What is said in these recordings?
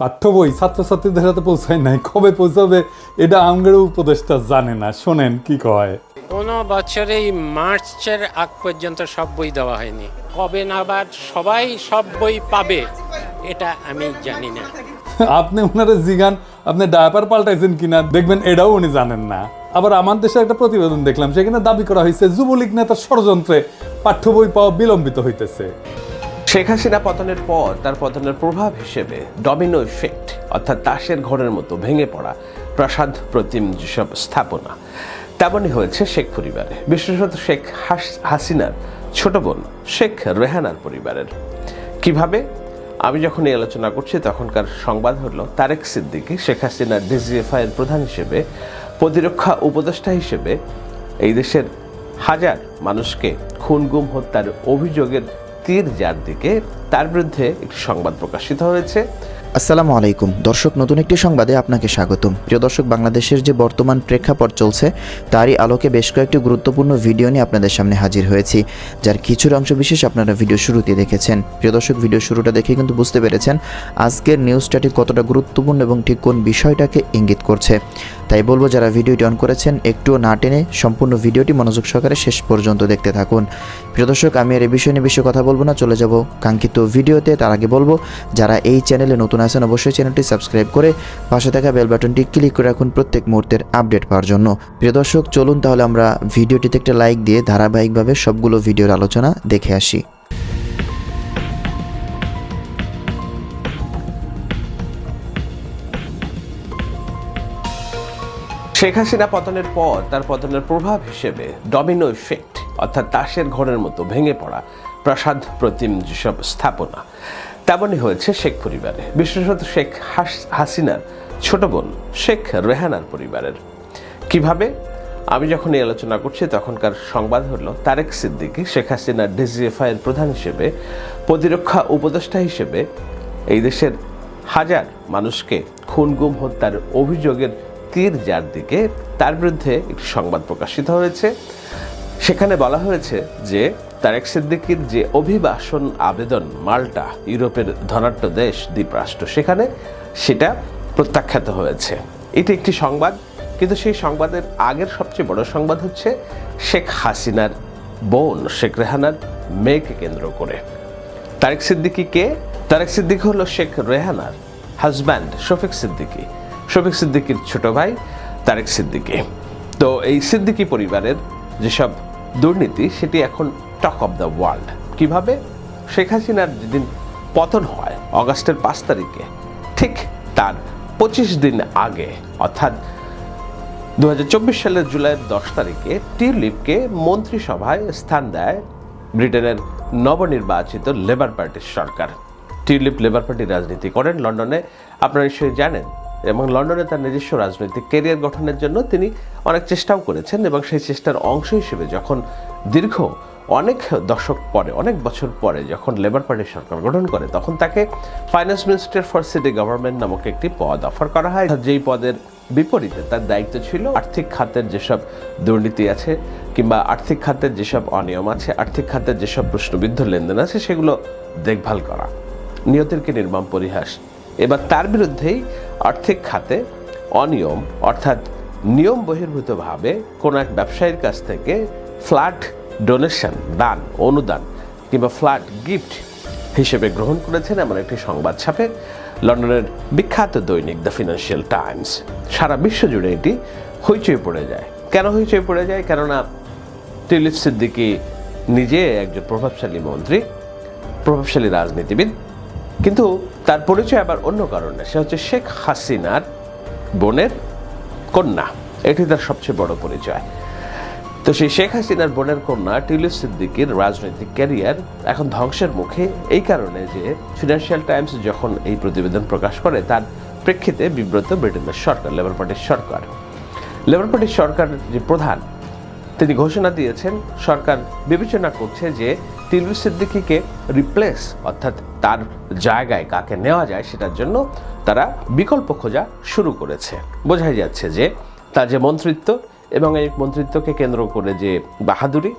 পাঠ্য বই ছাত্রছাত্রীদের হাতে পৌঁছায় নাই। কবে পৌঁছাবে এটা আমগের উপদেশটা জানে না। শোনেন কি কয়। কোনো বছরেই মার্চের আগ পর্যন্ত সব বই দেওয়া হয়নি। কবে নাগাদ সবাই সব বই পাবে এটা আমি জানি না। আপনি ওনারা জিগান আপনি ডায়াপার পাল্টাইছেন কিনা দেখবেন এটাও উনি জানেন না। আবার আমার দেশে একটা প্রতিবেদন দেখলাম সেখানে দাবি করা হয়েছে যুবলীগ নেতার ষড়যন্ত্রে পাঠ্য বই পাওয়া বিলম্বিত হইতেছে। শেখ হাসিনা পতনের পর তার পতনের প্রভাব হিসেবে ডমিনো ইফেক্ট অর্থাৎ তাসের ঘরের মতো ভেঙে পড়া প্রাসাদ প্রতিম যেসব স্থাপনা, তেমনই হয়েছে শেখ পরিবারে। বিশেষত শেখ হাস- হাসিনার ছোট বোন শেখ রেহানার পরিবারের। কীভাবে? আমি যখন এই আলোচনা করছি, তখনকার সংবাদ হলো তারেক সিদ্দিকী শেখ হাসিনার ডিজিএফআই এর প্রধান হিসেবে, প্রতিরক্ষা উপদেষ্টা হিসেবে এই দেশের হাজার মানুষকে খুন, গুম, হত্যার অভিযোগের তীর যার দিকে তার বিরুদ্ধে একটি সংবাদ প্রকাশিত হয়েছে। আসসালামু আলাইকুম। দর্শক, নতুন একটি সংবাদে আপনাকে স্বাগতম। প্রিয় দর্শক, বাংলাদেশের যে বর্তমান প্রেক্ষাপট চলছে, তারই আলোকে বেশ কয়েকটি গুরুত্বপূর্ণ ভিডিও নিয়ে আপনাদের সামনে হাজির হয়েছি, যার কিছুর অংশ বিশেষ আপনারা ভিডিও শুরুতে দেখেছেন। প্রিয় দর্শক, ভিডিও শুরুটা দেখে কিন্তু বুঝতে পেরেছেন আজকের নিউজটা ঠিক কতটা গুরুত্বপূর্ণ এবং ঠিক কোন বিষয়টাকে ইঙ্গিত করছে। তাই বলব, যারা ভিডিওটি অন করেছেন, একটুও না টেনে সম্পূর্ণ ভিডিওটি মনোযোগ সহকারে শেষ পর্যন্ত দেখতে থাকুন। প্রিয় দর্শক, আমি আর এ বিষয় নিয়ে বেশি কথা বলব না, চলে যাব কাঙ্ক্ষিত ভিডিওতে তার আগে বলব, যারা এই চ্যানেলে নতুন আছেন অবশ্যই চ্যানেলটি সাবস্ক্রাইব করে পাশে থাকা বেল বাটনটি ক্লিক করে রাখুন প্রত্যেক মুহূর্তের আপডেট পাওয়ার জন্য। প্রিয় দর্শক, চলুন তাহলে আমরা ভিডিওটিতে একটা লাইক দিয়ে ধারাবাহিকভাবে সবগুলো ভিডিওর আলোচনা দেখে আসি। শেখ হাসিনা পতনের পর তার পতনের প্রভাব হিসেবে ডমিনো ইফেক্ট অর্থাৎ তাসের ঘরের মতো ভেঙে পড়া প্রাসাদ প্রতিম যেসব স্থাপনা, তেমনই হয়েছে শেখ পরিবারে। বিশেষত শেখ হাসিনার ছোট বোন শেখ রেহানার পরিবারের। কীভাবে? আমি যখন এই আলোচনা করছি, তখনকার সংবাদ হলো তারেক সিদ্দিকী শেখ হাসিনার ডিজিএফআই এর প্রধান হিসেবে, প্রতিরক্ষা উপদেষ্টা হিসেবে এই দেশের হাজার মানুষকে খুন, গুম, হত্যার অভিযোগের তীর যার দিকে তার বিরুদ্ধে একটি সংবাদ প্রকাশিত হয়েছে। সেখানে বলা হয়েছে যে তারেক সিদ্দিকির যে অভিবাসন আবেদন মাল্টা, ইউরোপের ধনাঢ্য দেশ দ্বীপরাষ্ট্র, সেখানে সেটা প্রত্যাখ্যাত হয়েছে। এটি একটি সংবাদ, কিন্তু সেই সংবাদের আগের সবচেয়ে বড় সংবাদ হচ্ছে শেখ হাসিনার বোন, শেখ রেহানার মেয়েকে কেন্দ্র করে। তারেক সিদ্দিকি কে? তারেক সিদ্দিকি হলো শেখ রেহানার হাজব্যান্ড শফিক সিদ্দিকি। শফিক সিদ্দিকির ছোট ভাই তারেক সিদ্দিকি। তো এই সিদ্দিকি পরিবারের যেসব দুর্নীতি, সেটি এখন টক অফ দ্য ওয়ার্ল্ড কীভাবে? শেখ হাসিনার যেদিন পতন হয়, অগাস্টের পাঁচ তারিখে, ঠিক তার পঁচিশ দিন আগে, অর্থাৎ দু সালের জুলাইয়ের দশ তারিখে টিউলিপকে মন্ত্রিসভায় স্থান দেয় ব্রিটেনের নবনির্বাচিত লেবার পার্টির সরকার। টিউলিপ লেবার পার্টি রাজনীতি করেন লন্ডনে। আপনারা নিশ্চয়ই জানেন, এবং লন্ডনে তার নিজস্ব রাজনৈতিক কেরিয়ার গঠনের জন্য তিনি অনেক চেষ্টাও করেছেন, এবং সেই চেষ্টার অংশ হিসেবে যখন দীর্ঘ অনেক দশক পরে, অনেক বছর পরে যখন লেবার পার্টির সরকার গঠন করে, তখন তাকে finance minister for city government নামক একটি পদ অফার করা হয়। যেই পদের বিপরীতে তার দায়িত্ব ছিল আর্থিক খাতের যেসব দুর্নীতি আছে কিংবা আর্থিক খাতের যেসব অনিয়ম আছে, আর্থিক খাতের যেসব প্রশ্নবিদ্ধ লেনদেন আছে, সেগুলো দেখভাল করা। নিয়তের কি নির্মম পরিহাস? এবার তার বিরুদ্ধেই আর্থিক খাতে অনিয়ম, অর্থাৎ নিয়ম বহির্ভূতভাবে কোনো এক ব্যবসায়ীর কাছ থেকে ফ্ল্যাট ডোনেশন, দান, অনুদান কিংবা ফ্ল্যাট গিফট হিসেবে গ্রহণ করেছেন এমন একটি সংবাদ ছাপে লন্ডনের বিখ্যাত দৈনিক দ্য ফিনান্সিয়াল টাইমস। সারা বিশ্ব জুড়ে এটি হইচই পড়ে যায়। কেন হইচই পড়ে যায়? কেননা টিলিপ সিদ্দিকি নিজে একজন প্রভাবশালী মন্ত্রী, প্রভাবশালী রাজনীতিবিদ, কিন্তু তার পরিচয় আবার অন্য কারণে। সে হচ্ছে শেখ হাসিনার বোনের কন্যা। এটি তার সবচেয়ে বড় পরিচয়। তো সেই শেখ হাসিনার বোনের কন্যা টিউলিপ সিদ্দিকির রাজনৈতিক ক্যারিয়ার এখন ধ্বংসের মুখে। এই কারণে যে ফিনান্সিয়াল টাইমস যখন এই প্রতিবেদন প্রকাশ করে, তার প্রেক্ষিতে বিব্রত ব্রিটেনের সরকার লেবার পার্টির সরকার। লেবার পার্টির সরকার যে প্রধান, তিনি ঘোষণা দিয়েছেন, সরকার বিবেচনা করছে যে টিলু সিদ্দিকিকে রিপ্লেস অর্থাৎ তার জায়গায় কাকে নেওয়া যায় সেটার জন্য তারা বিকল্প খোঁজা শুরু করেছে। বোঝাই যাচ্ছে যে তার যে মন্ত্রিত্ব এবং এই মন্ত্রিত্বকে কেন্দ্র করে যে বাহাদুরি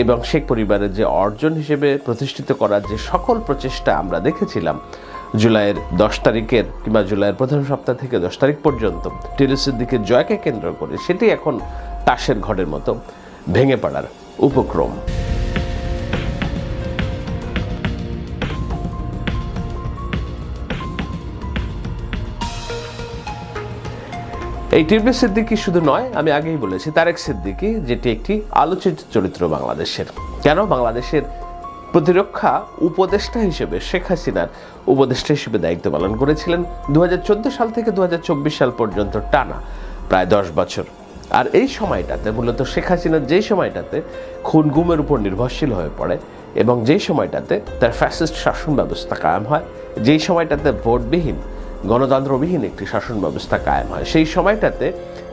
এবং শেখ পরিবারের যে অর্জন হিসেবে প্রতিষ্ঠিত করার যে সকল প্রচেষ্টা আমরা দেখেছিলাম, জুলাইয়ের দশ তারিখের কিংবা জুলাইয়ের প্রথম সপ্তাহ থেকে দশ তারিখ পর্যন্ত টেরিসের দিকে জয়কে কেন্দ্র করে সেটি এখন তাসের ঘরের মতো ভেঙে পড়ার উপক্রম। এই টিরবে সিদ্দিকি শুধু নয়, আমি আগেই বলেছি, তারেক সিদ্দিকি যেটি একটি আলোচিত চরিত্র বাংলাদেশের। কেন? বাংলাদেশের প্রতিরক্ষা উপদেষ্টা হিসেবে শেখ হাসিনার উপদেষ্টা হিসেবে দায়িত্ব পালন করেছিলেন দু হাজার চোদ্দ সাল থেকে দু হাজার চব্বিশ সাল পর্যন্ত টানা প্রায় দশ বছর। আর এই সময়টাতে মূলত শেখ হাসিনার যেই সময়টাতে খুন গুমের উপর নির্ভরশীল হয়ে পড়ে এবং যেই সময়টাতে তার ফ্যাসিস্ট শাসন ব্যবস্থা কায়েম হয় যেই সময়টাতে ভোটবিহীন গণতন্ত্রবিহীন একটি শাসন ব্যবস্থা কায়েম হয়। সেই সময়টাতে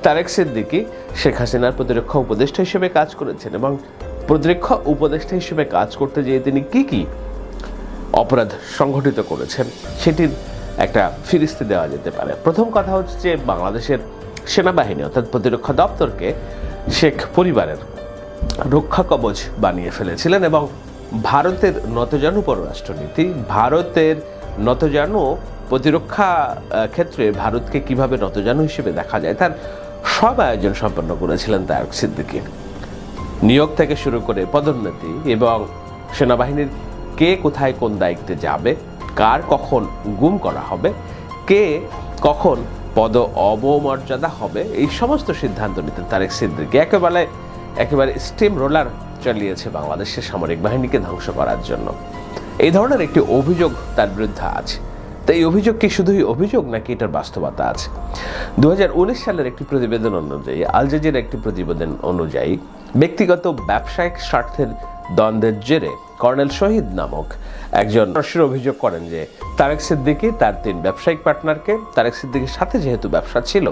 তারেক সিদ্দিকি শেখ হাসিনার প্রতিরক্ষা উপদেষ্টা হিসেবে কাজ করেছেন এবং প্রতিরক্ষা উপদেষ্টা হিসেবে কাজ করতে যেয়ে তিনি কি কি অপরাধ সংঘটিত করেছেন সেটির একটা ফিরিস্তি দেওয়া যেতে পারে। প্রথম কথা হচ্ছে যে বাংলাদেশের সেনাবাহিনী অর্থাৎ প্রতিরক্ষা দপ্তরকে শেখ পরিবারের রক্ষা কবচ বানিয়ে ফেলেছিলেন এবং ভারতের নতজানু পররাষ্ট্রনীতি, ভারতের নতজানু প্রতিরক্ষা ক্ষেত্রে ভারতকে কীভাবে নতজানু হিসেবে দেখা যায় তার সব আয়োজন সম্পন্ন করেছিলেন তারক সিদ্দিকী। নিয়োগ থেকে শুরু করে পদোন্নতি এবং সেনাবাহিনীর কে কোথায় কোন দায়িত্বে যাবে, কার কখন গুম করা হবে, কে কখন পদ অবমর্যাদা হবে, এই সমস্ত সিদ্ধান্ত নিতেন তারেক সিদ্দিকি একেবারে একেবারে স্টিম রোলার চালিয়েছে বাংলাদেশের সামরিক বাহিনীকে ধ্বংস করার জন্য। এই ধরনের একটি অভিযোগ তার বিরুদ্ধে আছে। তো এই অভিযোগ কি শুধুই অভিযোগ নাকি এটার বাস্তবতা আছে? দু হাজার উনিশ সালের একটি প্রতিবেদন অনুযায়ী, আল জাজির একটি প্রতিবেদন অনুযায়ী, ব্যক্তিগত ব্যবসায়িক স্বার্থের দ্বন্দ্বের জেরে কর্নেল শহীদ নামক একজন সরাসরি অভিযোগ করেন যে, তারেক সিদ্দিকি তার তিন ব্যবসায়িক পার্টনারকে, তারেক সিদ্দিকির সাথে যেহেতু ব্যবসা ছিল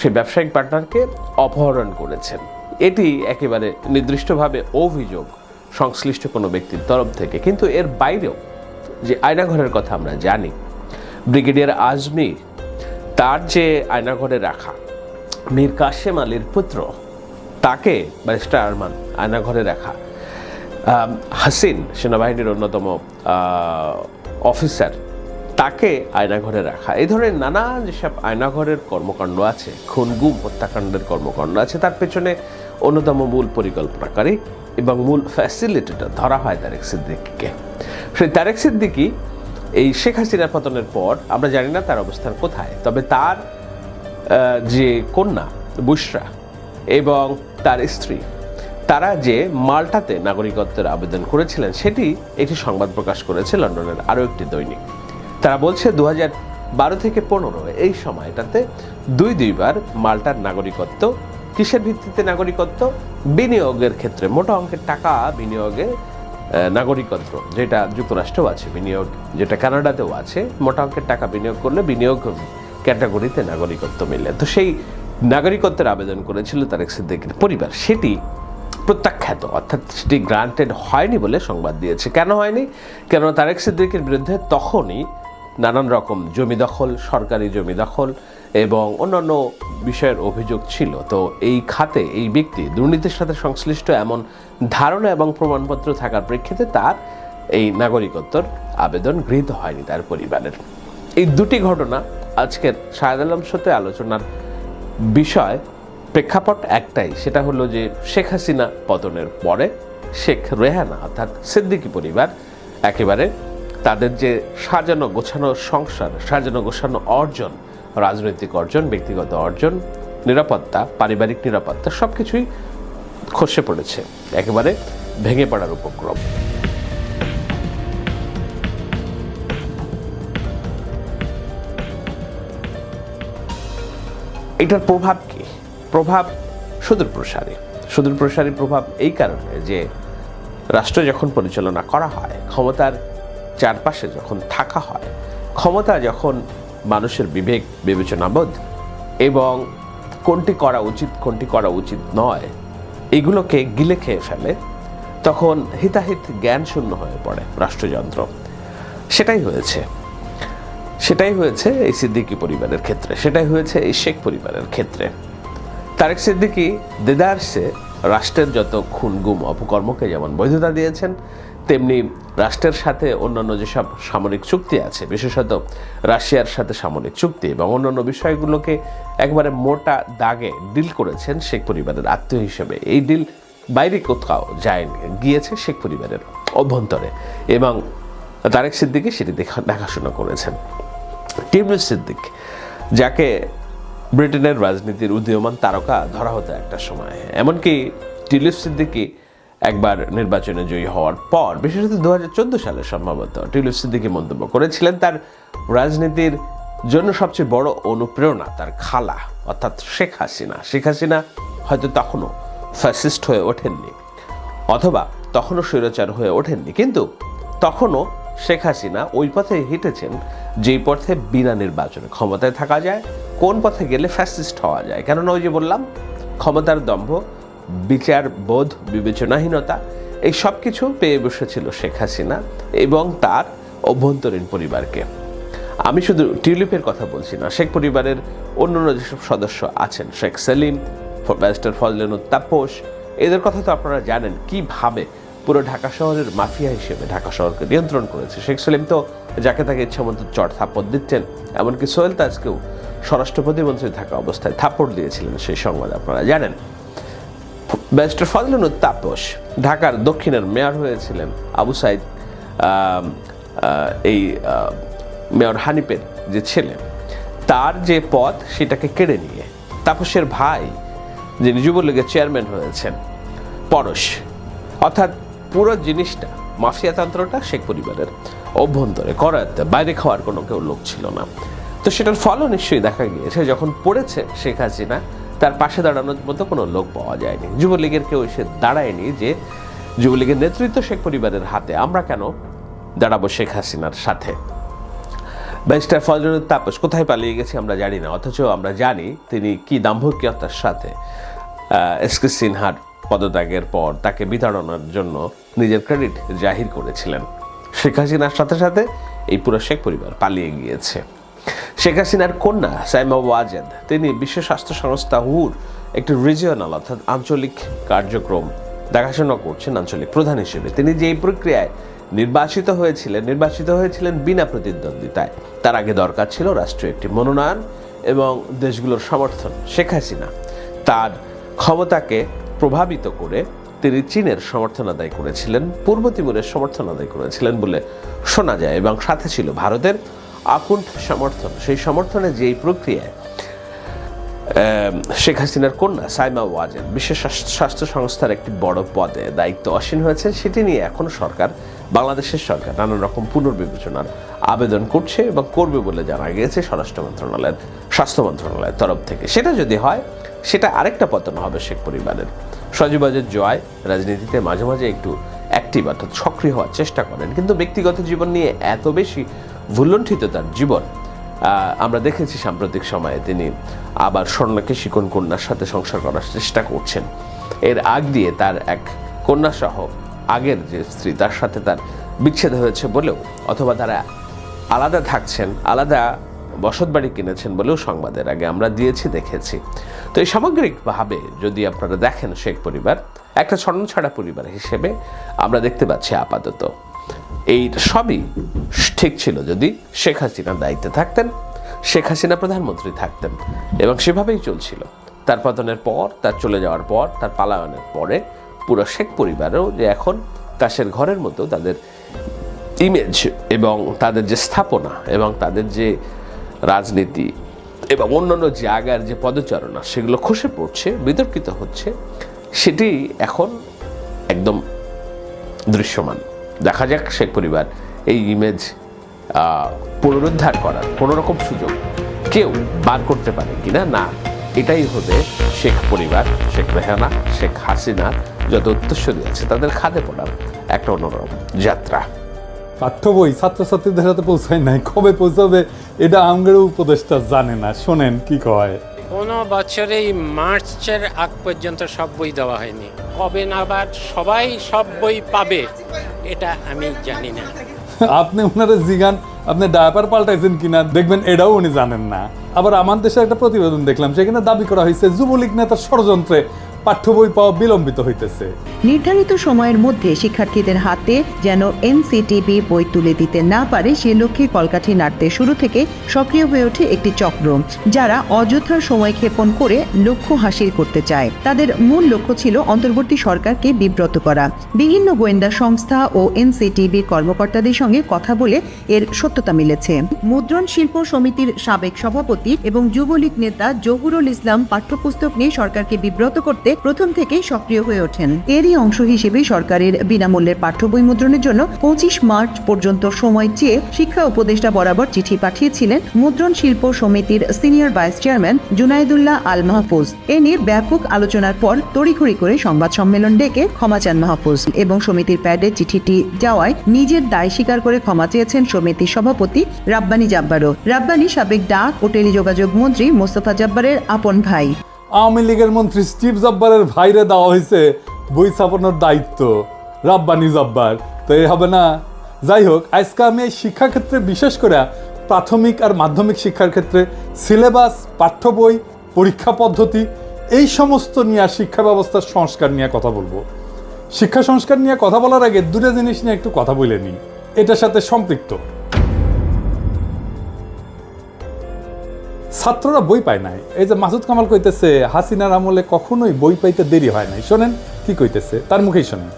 সেই ব্যবসায়িক পার্টনারকে অপহরণ করেছেন। এটি একেবারে নির্দিষ্টভাবে অভিযোগ সংশ্লিষ্ট কোনো ব্যক্তির তরফ থেকে। কিন্তু এর বাইরেও যে আয়নাঘরের কথা আমরা জানি ব্রিগেডিয়ার আজমি তার যে আয়নাঘরে রাখা, মীর কাশেম আলীর পুত্র, তাকে ব্যারিস্টার আরমান আয়নাঘরে রাখা হাসিন সেনাবাহিনীর অন্যতম অফিসার, তাকে আয়নাঘরে রাখা। এই ধরনের নানা যেসব আয়নাঘরের কর্মকাণ্ড আছে খুন গুম হত্যাকাণ্ডের কর্মকাণ্ড আছে, তার পেছনে অন্যতম মূল পরিকল্পনাকারী এবং মূল ফ্যাসিলিটেটর ধরা হয় তারেক সিদ্দিকিকে। সেই তারেক সিদ্দিকি এই শেখ হাসিনা পতনের পর, আমরা জানি না তার অবস্থান কোথায়, তবে তার যে কন্যা, বুশরা, এবং তার স্ত্রী, তারা যে মাল্টাতে নাগরিকত্বের আবেদন করেছিলেন, সেটি একটি সংবাদ প্রকাশ করেছে লন্ডনের আরও একটি দৈনিক। তারা বলছে দু বারো থেকে পনেরো, এই সময়টাতে দুই দুইবার মাল্টার নাগরিকত্ব, কিসের ভিত্তিতে নাগরিকত্ব? বিনিয়োগের ক্ষেত্রে। মোটা অঙ্কের টাকা বিনিয়োগে নাগরিকত্ব, যেটা যুক্তরাষ্ট্রেও আছে, বিনিয়োগ, যেটা কানাডাতেও আছে মোটা অঙ্কের টাকা বিনিয়োগ করলে বিনিয়োগ ক্যাটাগরিতে নাগরিকত্ব মিলে তো সেই নাগরিকত্বের আবেদন করেছিল তারেক সিদ্দিকের পরিবার। সেটি প্রত্যাখ্যাত, অর্থাৎ সেটি গ্রান্টেড হয়নি বলে সংবাদ দিয়েছে। কেন হয়নি? কেন তারেক সিদ্দিকের বিরুদ্ধে তখনই নানান রকম জমি দখল, সরকারি জমি দখল এবং অন্যান্য বিষয়ের অভিযোগ ছিল। তো এই খাতে এই ব্যক্তি দুর্নীতির সাথে সংশ্লিষ্ট এমন ধারণা এবং প্রমাণপত্র থাকার প্রেক্ষিতে তার এই নাগরিকত্বর আবেদন গৃহীত হয়নি তার পরিবারের। এই দুটি ঘটনা আজকের শাহেদ আলম সাথে আলোচনার বিষয় প্রেক্ষাপট একটাই, সেটা হলো যে শেখ হাসিনা পতনের পরে শেখ রেহানা অর্থাৎ সিদ্দিকী পরিবার একেবারে তাদের যে সাজানো গোছানো সংসার, সাজানো গোছানো অর্জন রাজনৈতিক অর্জন, ব্যক্তিগত অর্জন, নিরাপত্তা, পারিবারিক নিরাপত্তা সব কিছুই খসে পড়েছে। একেবারে ভেঙে পড়ার উপক্রম। এটার প্রভাব কি? প্রভাব সুদূর প্রসারী। সুদূর প্রসারী প্রভাব এই কারণে যে রাষ্ট্র যখন পরিচালনা করা হয়, ক্ষমতার চারপাশে যখন থাকা হয়, ক্ষমতা যখন মানুষের বিবেক, বিবেচনাবোধ এবং কোনটি করা উচিত, কোনটি করা উচিত নয়, এগুলোকে গিলে খেয়ে ফেলে, তখন হিতাহিত জ্ঞান শূন্য হয়ে পড়ে রাষ্ট্রযন্ত্র। সেটাই হয়েছে। সেটাই হয়েছে এই সিদ্দিকি পরিবারের ক্ষেত্রে। সেটাই হয়েছে এই শেখ পরিবারের ক্ষেত্রে। তারেক সিদ্দিকী দেদারসে রাষ্ট্রের যত খুনগুম, অপকর্মকে যেমন বৈধতা দিয়েছেন তেমনি রাষ্ট্রের সাথে অন্যান্য যেসব সামরিক চুক্তি আছে, বিশেষত রাশিয়ার সাথে সামরিক চুক্তি এবং অন্যান্য বিষয়গুলোকে একবারে মোটা দাগে ডিল করেছেন শেখ পরিবারের আত্মীয় হিসেবে। এই ডিল বাইরে কোথাও যায়নি, গিয়েছে শেখ পরিবারের অভ্যন্তরে এবং তারেক সিদ্দিকি সেটি দেখা দেখাশোনা করেছেন। টিমরুল সিদ্দিক, যাকে ব্রিটেনের রাজনীতির উদীয়মান তারকা ধরা হতো একটা সময়। এমনকি টিলিপ সিদ্দিকি একবার নির্বাচনে জয়ী হওয়ার পর বিশেষত দু হাজার চোদ্দ সালে সম্ভবত টিলিপ সিদ্দিকি মন্তব্য করেছিলেন, তার রাজনীতির জন্য সবচেয়ে বড় অনুপ্রেরণা তার খালা, অর্থাৎ শেখ হাসিনা। শেখ হাসিনা হয়তো তখনও ফ্যাসিস্ট হয়ে ওঠেননি, অথবা তখনও স্বৈরাচার হয়ে ওঠেননি, কিন্তু তখনও শেখ হাসিনা ওই পথে হেঁটেছেন, যেই পথে বিনা নির্বাচনে ক্ষমতায় থাকা যায়, কোন পথে গেলে ফ্যাসিস্ট হওয়া যায়। কেননা ওই যে বললাম, ক্ষমতার দম্ভ বিচার বোধ বিবেচনাহীনতা, এই সব কিছু পেয়ে বসেছিল শেখ হাসিনা এবং তার অভ্যন্তরীণ পরিবারকে। আমি শুধু টিউলিপের কথা বলছি না, শেখ পরিবারের অন্যান্য যেসব সদস্য আছেন, শেখ সেলিম, ব্যারিস্টার ফজলেন তাপস, এদের কথা তো আপনারা জানেন, কীভাবে পুরো ঢাকা শহরের মাফিয়া হিসেবে ঢাকা শহরকে নিয়ন্ত্রণ করেছে। শেখ সেলিম তো যাকে তাকে ইচ্ছা মতো চড় থাপ্পড় দিচ্ছেন, এমনকি সোহেল তাজকেও স্বরাষ্ট্র প্রতিমন্ত্রী থাকা অবস্থায় থাপ্পড় দিয়েছিলেন সেই সংবাদ আপনারা জানেন। ব্যারিস্টার ফজলুন তাপস ঢাকার দক্ষিণের মেয়র হয়েছিলেন আবু সাইদ এই মেয়র হানিফের যে ছেলে। তার যে পদ সেটাকে কেড়ে নিয়ে তাপসের ভাই, যিনি যুবলীগের চেয়ারম্যান হয়েছেন, পরশ। অর্থাৎ পুরো জিনিসটা মাফিয়াতন্ত্রটা শেখ পরিবারের অভ্যন্তরে করাতে বাইরে খাওয়ার কোনো কেউ লোক ছিল না। তো সেটার ফলও নিশ্চয়ই দেখা গিয়েছে, যখন পড়েছে শেখ হাসিনা তার পাশে দাঁড়ানোর মতো কোনো লোক পাওয়া যায়নি। যুবলীগের কেউ এসে দাঁড়ায়নি যে যুবলীগের নেতৃত্ব শেখ পরিবারের হাতে। আমরা কেন দাঁড়াবো শেখ হাসিনার সাথে? ব্যারিস্টার ফজলুল তাপস, কোথায় পালিয়ে গেছে আমরা জানি না, অথচ আমরা জানি তিনি কি দাম্ভিকতার সাথে এস কে সিনহার পদত্যাগের পর তাকে বিতাড়নার জন্য নিজের ক্রেডিট জাহির করেছিলেন। শেখ হাসিনার সাথে সাথে এই পুরো শেখ পরিবার পালিয়ে গিয়েছে। শেখ হাসিনার কন্যা সাইমা ওয়াজেদ, তিনি বিশ্ব স্বাস্থ্য সংস্থা হুর, একটি রিজিয়নাল অর্থাৎ আঞ্চলিক কার্যক্রম দেখাশোনা করছেন আঞ্চলিক প্রধান হিসেবে। তিনি যে প্রক্রিয়ায় নির্বাচিত হয়েছিলেন নির্বাচিত হয়েছিলেন বিনা প্রতিদ্বন্দ্বিতায়। তার আগে দরকার ছিল রাষ্ট্রীয় একটি মনোনয়ন এবং দেশগুলোর সমর্থন শেখ হাসিনা। তার ক্ষমতাকে প্রভাবিত করে তিনি চীনের সমর্থন আদায় করেছিলেন, পূর্ব তিমুরের সমর্থন আদায় করেছিলেন বলে শোনা যায় এবং সাথে ছিল ভারতের। আকুণ্ঠ সমর্থন। সেই সমর্থনে যে এই প্রক্রিয়ায় শেখ হাসিনার কন্যা সাইমা ওয়াজেদ বিশ্ব স্বাস্থ্য সংস্থার একটি বড় পদে দায়িত্ব অসীন হয়েছে সেটি নিয়ে এখন সরকার, বাংলাদেশের সরকার নানান রকম পুনর্বিবেচনার আবেদন করছে এবং করবে বলে জানা গিয়েছে স্বরাষ্ট্র মন্ত্রণালয়ের, স্বাস্থ্য মন্ত্রণালয়ের তরফ থেকে। সেটা যদি হয়, সেটা আরেকটা পতন হবে শেখ পরিবারের। সজীবাজের জয় রাজনীতিতে মাঝে মাঝে একটু অ্যাক্টিভ অর্থাৎ সক্রিয় হওয়ার চেষ্টা করেন। কিন্তু ব্যক্তিগত জীবন নিয়ে এত বেশি ভুলণ্ঠিত তার জীবন। আমরা দেখেছি সাম্প্রতিক সময়ে তিনি আবার স্বর্ণকে শিকন কন্যার সাথে সংসার করার চেষ্টা করছেন। এর আগ দিয়ে তার এক কন্যা সহ আগের যে স্ত্রী, তার সাথে তার বিচ্ছেদ হয়েছে বলেও, অথবা তারা আলাদা থাকছেন, আলাদা বসত বাড়ি কিনেছেন বলেও সংবাদের আগে আমরা দিয়েছি, দেখেছি। তো এই সামগ্রিকভাবে যদি আপনারা দেখেন শেখ পরিবার, একটা ছড়া পরিবার হিসেবে আমরা দেখতে পাচ্ছি আপাতত। এই সবই ঠিক ছিল যদি শেখ হাসিনার দায়িত্বে থাকতেন, শেখ হাসিনা প্রধানমন্ত্রী থাকতেন এবং সেভাবেই চলছিল। তার পতনের পর, তার চলে যাওয়ার পর, তার পালায়নের পরে পুরো শেখ পরিবারও যে এখন কাশের ঘরের মতো তাদের ইমেজ এবং তাদের যে স্থাপনা এবং তাদের যে রাজনীতি এবং অন্যান্য জায়গার যে পদচারণা সেগুলো খসে পড়ছে, বিতর্কিত হচ্ছে, সেটি এখন একদম দৃশ্যমান। দেখা যাক শেখ পরিবার এই ইমেজ পুনরুদ্ধার করার কোনো রকম সুযোগ কেউ বার করতে পারে কিনা? না। এটাই হবে শেখ পরিবার শেখ রেহানা শেখ হাসিনার যত উত্তরসূরি আছে তাদের খাদে পড়ার একটা অন্যরকম যাত্রা। পাঠ্য বই ছাত্রছাত্রীদের হাতে পৌঁছায় নাই কবে পৌঁছাবে এটা আমগের উপদেশটা জানে না। শোনেন কি কয়। কোনো বছরেই মার্চের আগ পর্যন্ত সব বই দেওয়া হয়নি। কবে নাগাদ সবাই সব বই পাবে। এটা আমি জানি না। আপনি ওনারা জিগান, আপনি ডায়াপার পাল্টাইছেন কিনা, দেখবেন এটাও উনি জানেন না। আবার আমার দেশে একটা প্রতিবেদন দেখলাম, সেখানে দাবি করা হয়েছে, যুবলীগ নেতার ষড়যন্ত্রে পাঠ্য বই পাওয়া বিলম্বিত হইতেছে। নির্ধারিত সময়ের মধ্যে শিক্ষার্থীদের হাতে যেন এনসিটিবি বই তুলে দিতে না পারে, সে লক্ষ্যে কলকাঠি নাড়তে শুরু থেকে সক্রিয় হয়ে ওঠে একটি চক্র, যারা অযথা সময় ক্ষেপণ করে লক্ষ্য হাসিল করতে চায়। তাদের মূল লক্ষ্য ছিল অন্তর্বর্তী সরকারকে বিব্রত করা। বিভিন্ন গোয়েন্দা সংস্থা ও এনসিটিবির কর্মকর্তাদের সঙ্গে কথা বলে এর সত্যতা মিলেছে। মুদ্রণ শিল্প সমিতির সাবেক সভাপতি এবং যুবলীগ নেতা জহুরুল ইসলাম পাঠ্যপুস্তক নিয়ে সরকারকে বিব্রত করতে প্রথম থেকেই সক্রিয় হয়ে ওঠেন। এরই অংশ হিসেবে সরকারের বিনামূল্যের পাঠ্য বই মুদ্রণের জন্য পঁচিশ মার্চ পর্যন্ত সময় চেয়ে শিক্ষা উপদেষ্টা বরাবর চিঠি পাঠিয়েছিলেন মুদ্রণ শিল্প সমিতির senior vice chairman Junaidullah Al Mahfuz এ নিয়ে ব্যাপক আলোচনার পর তড়িঘড়ি করে সংবাদ সম্মেলন ডেকে ক্ষমা চান মাহফুজ এবং সমিতির প্যাডে চিঠিটি যাওয়ায় নিজের দায় স্বীকার করে ক্ষমা চেয়েছেন সমিতির সভাপতি রাব্বানি জাব্বারও। রাব্বানি সাবেক ডাক ও টেলিযোগাযোগ মন্ত্রী মোস্তফা জাব্বারের আপন ভাই। আওয়ামী লীগের মন্ত্রী স্টিভ জব্বারের ভাইরে দেওয়া হয়েছে বই ছাপানোর দায়িত্ব। রাব্বানি জব্বার। তো এই হবে না। যাই হোক, আজকে আমি এই শিক্ষাক্ষেত্রে বিশেষ করে প্রাথমিক আর মাধ্যমিক শিক্ষার ক্ষেত্রে সিলেবাস, পাঠ্য বই, পরীক্ষা পদ্ধতি, এই সমস্ত নিয়ে শিক্ষা ব্যবস্থার সংস্কার নিয়ে কথা বলব। শিক্ষা সংস্কার নিয়ে কথা বলার আগে দুটো জিনিস নিয়ে একটু কথা বলে নিই। এটার সাথে সম্পৃক্ত। ছাত্ররা বই পায় নাই। এই যে মাসুদ কামাল কইতেছে হাসিনার আমলে কখনোই বই পাইতে দেরি হয় নাই। শোনেন কি কইতেছে তার মুখেই শোনেন।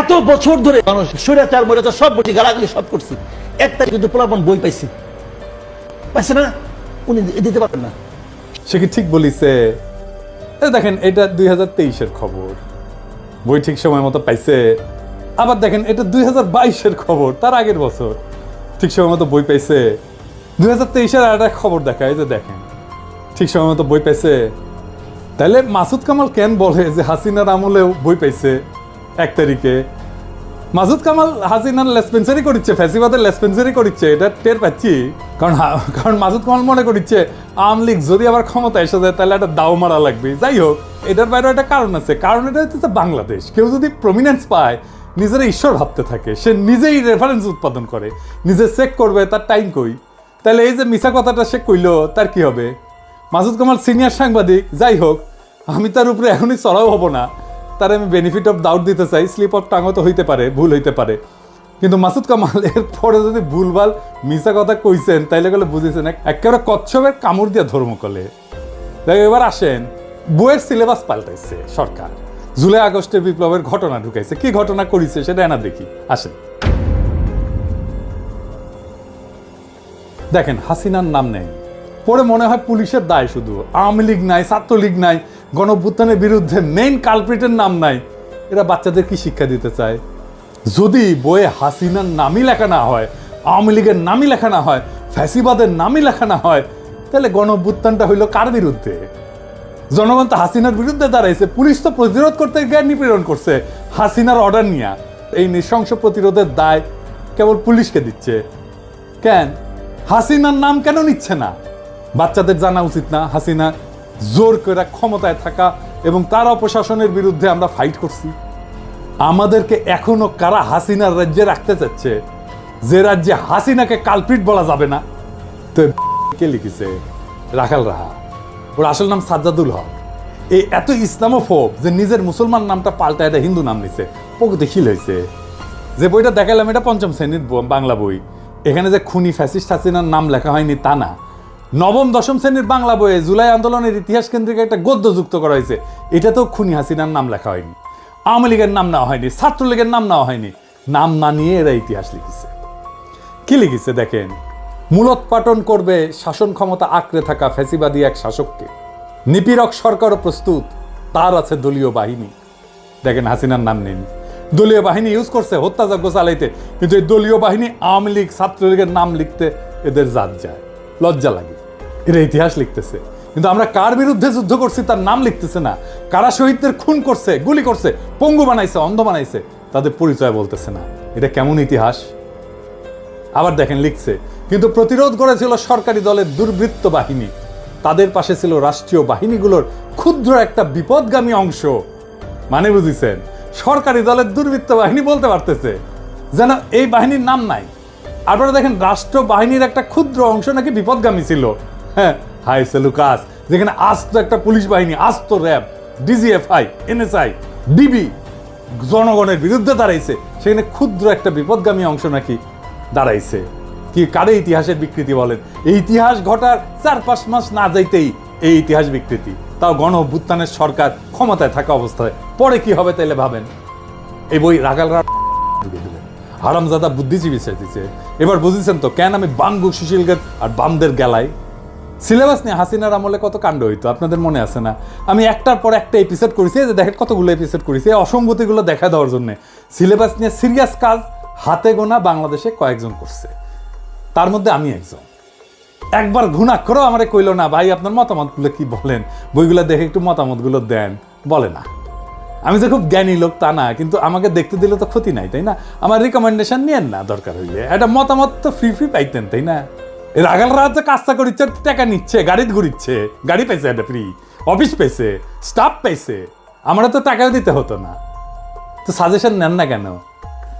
এত বছর ধরে মানুষ স্বৈরাচার মৈরাচার সব বলছি গালাগালি সব করছি। একটা কিন্তু পোলাপন বই পাইছে। পাইছে না? উনি দিতে পারবেন না। সে কি ঠিক বলিছে? দেখেন এটা দুই হাজার তেইশের খবর। বই ঠিক সময় মতো পাইছে। আবার দেখেন এটা দুই হাজার বাইশের খবর তার আগের বছর। ঠিক সময় মতো বই পাইছে। দুই হাজার তেইশের আর একটা খবর দেখা এই যে দেখেন। ঠিক সময় মতো বই পাইছে। তাহলে মাসুদ কামাল কেন বলে যে হাসিনার আমলেও বই পাইছে এক তারিখে? মাসুদ কামাল হাসিনার লেসপেন্সারি করিচ্ছে, ফ্যাসিবাদের লেসপেন্সারি করিচ্ছে, এটা টের পাচ্ছি। কারণ কারণ মাসুদ কামাল মনে করিচ্ছে, আওয়ামী লীগ যদি আবার ক্ষমতা এসে যায় তাহলে একটা দাও মারা লাগবে। যাই হোক, এটার বাইরে একটা কারণ আছে। কারণ এটা হচ্ছে বাংলাদেশ। কেউ যদি প্রমিনেন্স পায়, নিজেরা ঈশ্বর ভাবতে থাকে। সে নিজেই রেফারেন্স উৎপাদন করে। নিজে চেক করবে, তার টাইম কই? তাহলে এই যে মিশা কথাটা সে কইলো, তার কি হবে? মাসুদ কামাল সিনিয়র সাংবাদিক, যাই হোক, আমি তার উপরে এখনই চড়াও হব না। তার আমি বেনিফিট অফ ডাউট দিতে চাই স্লিপ অফ টাঙ্গ হইতে পারে, ভুল হইতে পারে। কিন্তু মাসুদ কামাল এর পরে যদি ভুলভাল মিশা কথা কইছেন, তাইলে গেলে বুঝেছেন, এক- একেবারে কচ্ছপের কামড় দিয়া ধর্ম কলে। দেখ, এবার আসেন, বইয়ের সিলেবাস পাল্টাইছে সরকার। জুলাই আগস্টের বিপ্লবের ঘটনা ঢুকাইছে। কি ঘটনা করিছে সেটা এনা দেখি। আসেন। দেখেন, হাসিনার নাম নেই। পরে মনে হয় পুলিশের দায় শুধু। আওয়ামী লীগ নাই, ছাত্রলীগ নাই, গণভ্যুত্থানের বিরুদ্ধে মেইন কালপ্রিটের নাম নাই। এরা বাচ্চাদের কি শিক্ষা দিতে চায়? যদি বইয়ে হাসিনার নামই লেখা না হয়, আওয়ামী লীগের নামই লেখা না হয়, ফ্যাসিবাদের নামই লেখা না হয়, তাহলে গণভ্যুত্থানটা হইল কার বিরুদ্ধে? জনগণ তো হাসিনার বিরুদ্ধে দাঁড়াইছে, পুলিশ তো প্রতিরোধ করতে গিয়ে নিপীড়ন করছে, হাসিনার অর্ডার নিয়ে। এই নৃশংস প্রতিরোধের দায় কেবল পুলিশকে দিচ্ছে। কেন? হাসিনার নাম কেন নিচ্ছে না? বাচ্চাদের জানা উচিত না হাসিনা জোর করে ক্ষমতায় থাকা এবং তার অপশাসনের বিরুদ্ধে আমরা ফাইট করছি। আমাদেরকে এখনও কারা হাসিনার রাজ্যে রাখতে চাচ্ছে? যে রাজ্যে হাসিনাকে কালপিট বলা যাবে না। তো কে লিখেছে? রাখাল রাহা। ওর আসল নাম সাজ্জাদুল হক। এই এত ইসলামোফোব যে নিজের মুসলমান নামটা পাল্টা এটা হিন্দু নাম নিছে। প্রগতিশীল হয়েছে যে বইটা দেখালাম এটা পঞ্চম শ্রেণির বাংলা বই। এখানে যে খুনি ফ্যাসিস্ট হাসিনার নাম লেখা হয়নি তা না। নবম, দশম শ্রেণির বাংলা বইয়ে জুলাই আন্দোলনের ইতিহাস কেন্দ্রিক একটা গদ্য যুক্ত করা হয়েছে। এটাতেও খুনি হাসিনার নাম লেখা হয়নি। আওয়ামী লীগের নাম নেওয়া হয়নি, ছাত্রলীগের নাম নেওয়া হয়নি। নাম না নিয়ে এরা ইতিহাস লিখেছে। কি লিখেছে দেখেন? মূলোৎপাটন করবে শাসন ক্ষমতা আঁকড়ে থাকা ফ্যাসিবাদী এক শাসককে। নিপীড়ক সরকারও প্রস্তুত, তার আছে দলীয় বাহিনী। দেখেন হাসিনার নাম নেই। দলীয় বাহিনী ইউজ করছে হত্যাযজ্ঞ চালাইতে। কিন্তু এই দলীয় বাহিনী আওয়ামী লীগ, ছাত্রলীগের নাম লিখতে এদের জাত যায়। লজ্জা লাগে। এরা ইতিহাস লিখতেছে। কিন্তু আমরা কার বিরুদ্ধে যুদ্ধ করছি তার নাম লিখতেছে না। কারা শহীদদের খুন করছে, গুলি করছে, পঙ্গু বানাইছে, অন্ধ বানাইছে, তাদের পরিচয় বলতেছে না। এটা কেমন ইতিহাস? আবার দেখেন লিখছে, কিন্তু প্রতিরোধ করেছিল সরকারি দলের দুর্বৃত্ত বাহিনী। তাদের পাশে ছিল রাষ্ট্রীয় বাহিনীগুলোর ক্ষুদ্র একটা বিপদগামী অংশ। মানে বুঝিছেন? সরকারি দলের দুর্বৃত্ত বাহিনী বলতে পারতেছে, যেন এই বাহিনীর নাম নাই। আপনারা দেখেন রাষ্ট্র বাহিনীর একটা ক্ষুদ্র অংশ নাকি বিপদগামী ছিল। হ্যাঁ হাই সেলুকাস যেখানে আস্ত একটা পুলিশ বাহিনী, আস্ত র্যাব, ডিজিএফআই, এনএসআই, ডিবি, জনগণের বিরুদ্ধে দাঁড়াইছে। সেখানে ক্ষুদ্র একটা বিপদগামী অংশ নাকি দাঁড়াইছে। কি কারে ইতিহাসের বিকৃতি বলেন? এই ইতিহাস ঘটার চার পাঁচ মাস না যাইতেই এই ইতিহাস বিকৃতি। তাও গণ অভ্যুত্থানের সরকার ক্ষমতায় থাকা অবস্থায়। পরে কি হবে তাইলে ভাবেন? এই বই রাগালরা ঢুকিয়ে দিলেন হারামজাদা বুদ্ধিজীবী চাইতেছে এবার বুঝেছেন তো, কেন আমি বাঙ্গু সুশীলগের আর বামদের গেলাই? সিলেবাস নিয়ে হাসিনার আমলে কত কাণ্ড হইতো, আপনাদের মনে আছে না? আমি একটার পর একটা এপিসোড করেছি যে দেখেন কতগুলো এপিসোড করেছি, এই অসঙ্গতিগুলো দেখা দেওয়ার জন্য। সিলেবাস নিয়ে সিরিয়াস কাজ, হাতে গোনা বাংলাদেশে কয়েকজন করছে। তার মধ্যে আমি একজন। একবার ঘুণাক্ষরও আমারে কইলো না, ভাই, আপনার মতামতগুলো কি বলেন? বইগুলো দেখে একটু মতামতগুলো দেন। বলে না। আমি যে খুব জ্ঞানী লোক, তা না, কিন্তু আমাকে দেখতে দিলে তো ক্ষতি নাই, তাই না? আমার রিকমেন্ডেশন নিয়েন না, দরকার হইলে। একটা মতামত তো ফ্রি ফ্রি পাইতেন, তাই না? রাগাল রাত কাজটা করিচ্ছে, টাকা নিচ্ছে গাড়িতে ঘুরিচ্ছে, গাড়ি পাইছে একটা ফ্রি অফিস পাইছে স্টাফ পাইছে আমরা তো টাকাও দিতে হতো না। তো সাজেশন নেন না কেন?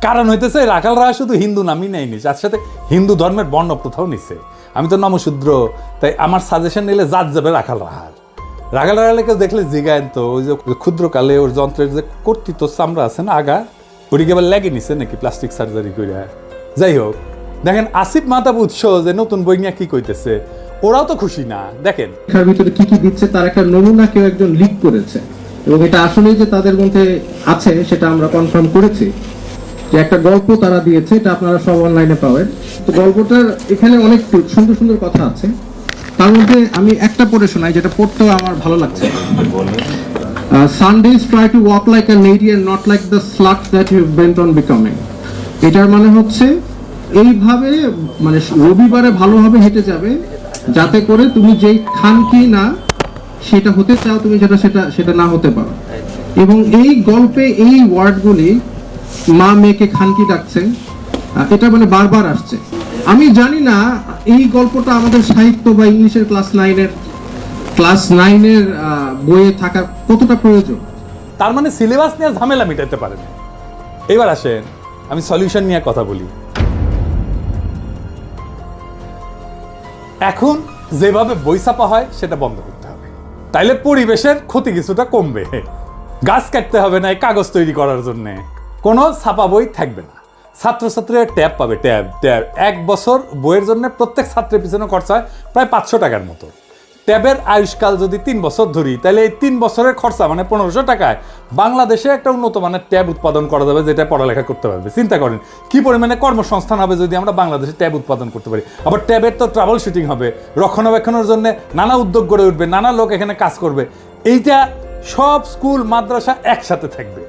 কারণ হইতেছে, রাখাল রায় শুধু হিন্দু নামই নেয়নি, তার সাথে হিন্দু ধর্মের বর্ণ প্রথাও নিছে। আমি তো নমশূদ্র, তাই আমার সাজেশন নিলে জাত যাবে রাখাল রাহার রাখাল রাহালে কেউ দেখলে জিগায়েন তো, ওই যে ক্ষুদ্র কালে ওর যন্ত্রের যে কর্তৃত্ব চামড়া আছে না আগা, ওটিকে আবার লেগে নিছে নাকি প্লাস্টিক সার্জারি করে যাই হোক, দেখেন আসিফ মাতাব উৎস যে নতুন বই নিয়ে কি কইতেছে, ওরাও তো খুশি না। দেখেন। লেখার ভিতরে কি কি দিচ্ছে, তার একটা নমুনা কেউ একজন লিক করেছে। এবং এটা আসলেই যে তাদের মধ্যে আছে, সেটা আমরা কনফার্ম করেছি। যে একটা গল্প তারা দিয়েছে, এটা আপনারা সব অনলাইনে পাবেন। তো গল্পটার এখানে অনেক সুন্দর সুন্দর কথা আছে। তার মধ্যে আমি একটা পড়ে শোনাই, যেটা পড়তেও আমার ভালো লাগছে। Sundays try to walk like a lady and not like the slut that you bent on becoming এটার মানে হচ্ছে, এইভাবে মানে রবিবারে ভালোভাবে হেঁটে যাবে, যাতে করে তুমি যেই খান কি না, সেটা হতে চাও, তুমি যেটা, সেটা সেটা না হতে পারো। এবং এই গল্পে এই ওয়ার্ডগুলি মা মেয়েকে খানকি ডাকছে। এটা মানে বারবার আসছে। আমি জানি না, এই গল্পটা আমাদের সাহিত্য বা ইংলিশের ক্লাস নাইনের ক্লাস নাইনের বইয়ে থাকা কতটা প্রয়োজন? তার মানে সিলেবাস নিয়ে ঝামেলা মিটাতে পারে এবার আসেন, আমি সলিউশন নিয়ে কথা বলি। এখন যেভাবে বই ছাপা হয়, সেটা বন্ধ করতে হবে। তাইলে পরিবেশের ক্ষতি কিছুটা কমবে। গাছ কাটতে হবে না কাগজ তৈরি করার জন্য। কোনো ছাপা বই থাকবে না। ছাত্রছাত্রীরা ট্যাব পাবে, ট্যাব ট্যাব। এক বছর বইয়ের জন্য প্রত্যেক ছাত্রের পিছনে খরচা হয় প্রায় পাঁচশো টাকার মতো। ট্যাবের আয়ুষ্কাল যদি তিন বছর ধরি, তাহলে এই তিন বছরের খরচা মানে পনেরোশো টাকায় বাংলাদেশে একটা উন্নত মানের ট্যাব উৎপাদন করা যাবে যেটা পড়ালেখা করতে পারবে। চিন্তা করেন, কি পরিমাণে কর্মসংস্থান হবে যদি আমরা বাংলাদেশে ট্যাব উৎপাদন করতে পারি? আবার ট্যাবের তো ট্রাভেল শুটিং হবে, রক্ষণাবেক্ষণের জন্য নানা উদ্যোগ গড়ে উঠবে, নানা লোক এখানে কাজ করবে। এইটা সব স্কুল, মাদ্রাসা একসাথে থাকবে।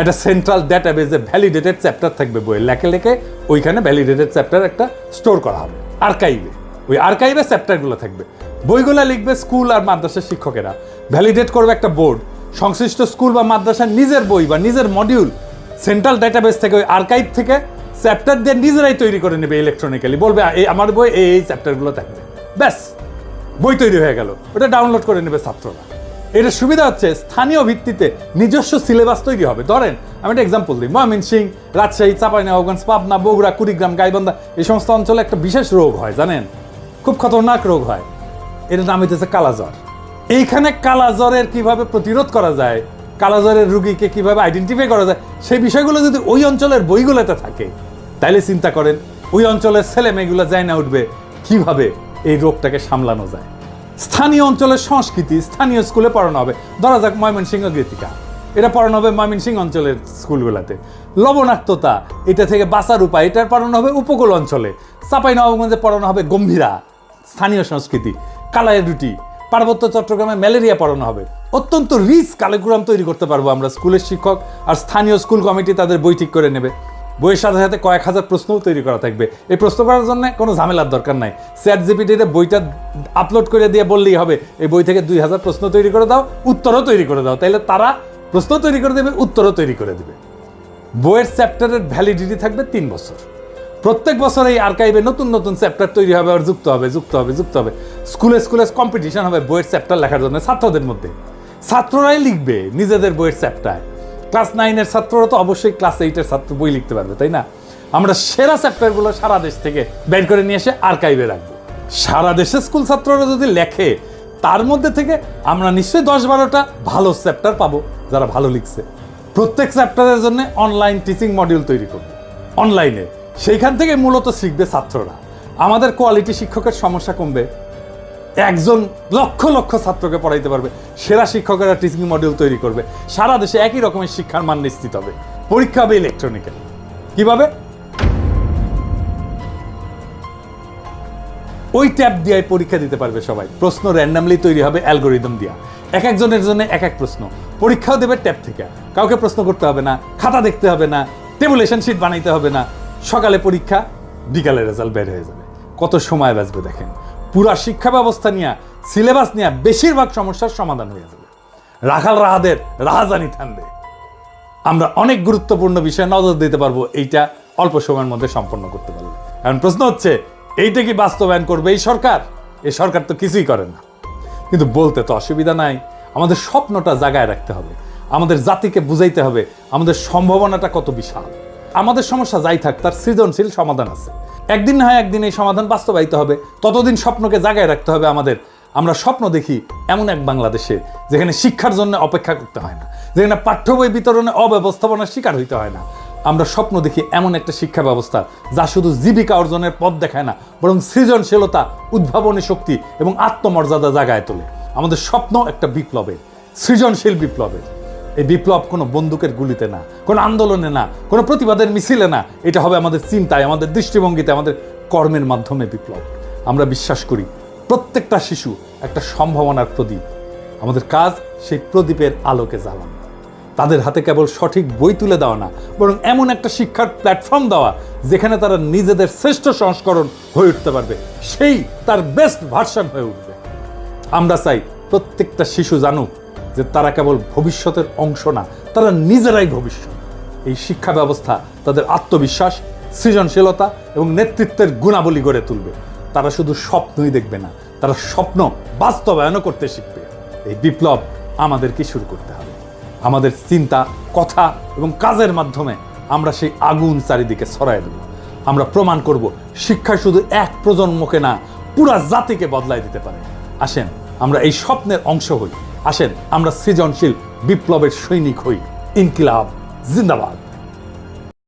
একটা সেন্ট্রাল ডেটাবেজে ভ্যালিডেটেড চ্যাপ্টার থাকবে বইয়ে। লেখে লেখে ওইখানে ভ্যালিডেটেড চ্যাপ্টার একটা স্টোর করা হবে। আর্কাইভে ওই আর্কাইভে চ্যাপ্টারগুলো থাকবে। বইগুলো লিখবে স্কুল আর মাদ্রাসার শিক্ষকেরা। ভ্যালিডেট করবে একটা বোর্ড সংশ্লিষ্ট স্কুল বা মাদ্রাসার নিজের বই বা নিজের মডিউল সেন্ট্রাল ডেটাবেস থেকে ওই আর্কাইভ থেকে চ্যাপ্টার দিয়ে নিজেরাই তৈরি করে নেবে ইলেকট্রনিক্যালি বলবে এই আমার বই এই এই চ্যাপ্টারগুলো থাকবে। ব্যাস, বই তৈরি হয়ে গেল। ওটা ডাউনলোড করে নেবে ছাত্ররা। এটা সুবিধা হচ্ছে, স্থানীয় ভিত্তিতে নিজস্ব সিলেবাস তৈরি হবে। ধরেন, আমি একটা এক্সাম্পল দিই। ময়মনসিং, রাজশাহী, চাঁপাইনবাবগঞ্জ, পাবনা, বগুড়া, কুড়িগ্রাম, গাইবান্ধা, এই সমস্ত অঞ্চলে একটা বিশেষ রোগ হয়, জানেন? খুব খতরনাক রোগ হয়। এটার নাম হইতেছে কালাজ্বর। এইখানে কালাজ্বরের কীভাবে প্রতিরোধ করা যায়, কালাজ্বরের রুগীকে কীভাবে আইডেন্টিফাই করা যায়, সেই বিষয়গুলো যদি ওই অঞ্চলের বইগুলোতে থাকে, তাইলে চিন্তা করেন, ওই অঞ্চলের ছেলে মেয়েগুলো যায় না উঠবে কীভাবে এই রোগটাকে সামলানো যায়। স্থানীয় অঞ্চলের সংস্কৃতি স্থানীয় স্কুলে পড়ানো হবে। ধরা যাক ময়মনসিংহ গীতিকা। এটা পড়ানো হবে ময়মনসিংহ অঞ্চলের স্কুলগুলোতে। লবণাক্ততা, এটা থেকে বাঁচার উপায়, এটা পড়ানো হবে উপকূল অঞ্চলে। চাপাই নবাবগঞ্জে পড়ানো হবে গম্ভীরা, স্থানীয় সংস্কৃতি। কালায়ের রুটি, পার্বত্য চট্টগ্রামে ম্যালেরিয়া পড়ানো হবে। অত্যন্ত রিচ কালেকুরাম তৈরি করতে পারব আমরা স্কুলের শিক্ষক আর স্থানীয় স্কুল কমিটি তাদের বই করে নেবে। বইয়ের সাথে সাথে কয়েক হাজার প্রশ্নও তৈরি করা থাকবে। এই প্রশ্ন করার জন্য কোনো ঝামেলার দরকার নাই। চ্যাট জিপিটিতে বইটা আপলোড করে দিয়ে বললেই হবে, এই বই থেকে দুই হাজার প্রশ্ন তৈরি করে দাও, উত্তরও তৈরি করে দাও। তাইলে তারা প্রশ্ন তৈরি করে দেবে, উত্তরও তৈরি করে দেবে। বইয়ের চ্যাপ্টারের ভ্যালিডিটি থাকবে তিন বছর। প্রত্যেক বছর এই আর্কাইভে নতুন নতুন চ্যাপ্টার তৈরি হবে আর যুক্ত হবে যুক্ত হবে যুক্ত হবে। স্কুলে স্কুলে কম্পিটিশন হবে বইয়ের চ্যাপ্টার লেখার জন্য ছাত্রদের মধ্যে। ছাত্ররাই লিখবে নিজেদের বইয়ের চ্যাপ্টার। ক্লাস নাইনের ছাত্ররা তো অবশ্যই ক্লাস এইটের ছাত্র বই লিখতে পারবে, তাই না? আমরা সেরা চ্যাপ্টারগুলো সারা দেশ থেকে বের করে নিয়ে এসে আর্কাইভে রাখব। সারা দেশের স্কুল ছাত্ররা যদি লেখে, তার মধ্যে থেকে আমরা নিশ্চয়ই দশ বারোটা ভালো চ্যাপ্টার পাবো যারা ভালো লিখছে। প্রত্যেক চ্যাপ্টারের জন্য অনলাইন টিচিং মডিউল তৈরি করব। অনলাইনে সেইখান থেকে মূলত শিখবে ছাত্ররা। আমাদের কোয়ালিটি শিক্ষকের সমস্যা কমবে। একজন লক্ষ লক্ষ ছাত্রকে পড়াইতে পারবে। সেরা শিক্ষকেরা টিচিং মডিউল তৈরি করবে। সারা দেশে একই রকমের শিক্ষার মান নিশ্চিত হবে। পরীক্ষা হবে ইলেকট্রনিক্যাল কীভাবে? ওই ট্যাব দিয়ে পরীক্ষা দিতে পারবে সবাই। প্রশ্ন র্যান্ডামলি তৈরি হবে অ্যালগোরিদম দিয়া। এক একজনের জন্য এক এক প্রশ্ন। পরীক্ষাও দেবে ট্যাব থেকে। কাউকে প্রশ্ন করতে হবে না, খাতা দেখতে হবে না টেবুলেশন শিট বানাইতে হবে না। সকালে পরীক্ষা, বিকালে রেজাল্ট বের হয়ে যাবে। কত সময় বাঁচবে দেখেন। পুরা শিক্ষা ব্যবস্থা নিয়ে, সিলেবাস নিয়ে বেশিরভাগ সমস্যার সমাধান হয়ে যাবে। রাখাল রাহাদের রাহাজানি থানবে। আমরা অনেক গুরুত্বপূর্ণ বিষয়ে নজর দিতে পারব, এইটা অল্প সময়ের মধ্যে সম্পন্ন করতে পারব এখন প্রশ্ন হচ্ছে, এইটা কি বাস্তবায়ন করবে এই সরকার? এই সরকার তো কিছুই করে না। কিন্তু বলতে তো অসুবিধা নাই। আমাদের স্বপ্নটা জাগায় রাখতে হবে। আমাদের জাতিকে বুঝাইতে হবে, আমাদের সম্ভাবনাটা কত বিশাল। আমাদের সমস্যা যাই থাক, তার সৃজনশীল সমাধান আছে। একদিন না হয় একদিন এই সমাধান বাস্তবায়িত হবে। ততদিন স্বপ্নকে জাগায় রাখতে হবে আমাদের। আমরা স্বপ্ন দেখি এমন এক বাংলাদেশে যেখানে শিক্ষার জন্য অপেক্ষা করতে হয় না। যেখানে পাঠ্য বই বিতরণে অব্যবস্থাপনার শিকার হইতে হয় না। আমরা স্বপ্ন দেখি এমন একটা শিক্ষা ব্যবস্থা, যা শুধু জীবিকা অর্জনের পথ দেখায় না, বরং সৃজনশীলতা, উদ্ভাবনী শক্তি এবং আত্মমর্যাদা জাগায় তোলে। আমাদের স্বপ্ন একটা বিপ্লবের, সৃজনশীল বিপ্লবের। এই বিপ্লব কোনো বন্দুকের গুলিতে না, কোনো আন্দোলনে না, কোনো প্রতিবাদের মিছিলে না। এটা হবে আমাদের চিন্তায়, আমাদের দৃষ্টিভঙ্গিতে, আমাদের কর্মের মাধ্যমে বিপ্লব। আমরা বিশ্বাস করি, প্রত্যেকটা শিশু একটা সম্ভাবনার প্রদীপ। আমাদের কাজ সেই প্রদীপের আলোকে জ্বালানো। তাদের হাতে কেবল সঠিক বই তুলে দেওয়া না, বরং এমন একটা শিক্ষার প্ল্যাটফর্ম দেওয়া, যেখানে তারা নিজেদের শ্রেষ্ঠ সংস্করণ হয়ে উঠতে পারবে। সেই তার বেস্ট ভার্সন হয়ে উঠবে। আমরা চাই প্রত্যেকটা শিশু জানুক যে তারা কেবল ভবিষ্যতের অংশ না, তারা নিজেরাই ভবিষ্যৎ। এই শিক্ষা ব্যবস্থা তাদের আত্মবিশ্বাস, সৃজনশীলতা এবং নেতৃত্বের গুণাবলী গড়ে তুলবে। তারা শুধু স্বপ্নই দেখবে না, তারা স্বপ্ন বাস্তবায়নও করতে শিখবে। এই বিপ্লব আমাদেরকে শুরু করতে হবে। আমাদের চিন্তা, কথা এবং কাজের মাধ্যমে আমরা সেই আগুন চারিদিকে ছড়াই দেব। আমরা প্রমাণ করব, শিক্ষা শুধু এক প্রজন্মকে না, পুরা জাতিকে বদলাই দিতে পারে। আসেন, আমরা এই স্বপ্নের অংশ হই। আসেন আমরা সৃজনশীল বিপ্লবের সৈনিক হই। ইনকিলাব জিন্দাবাদ।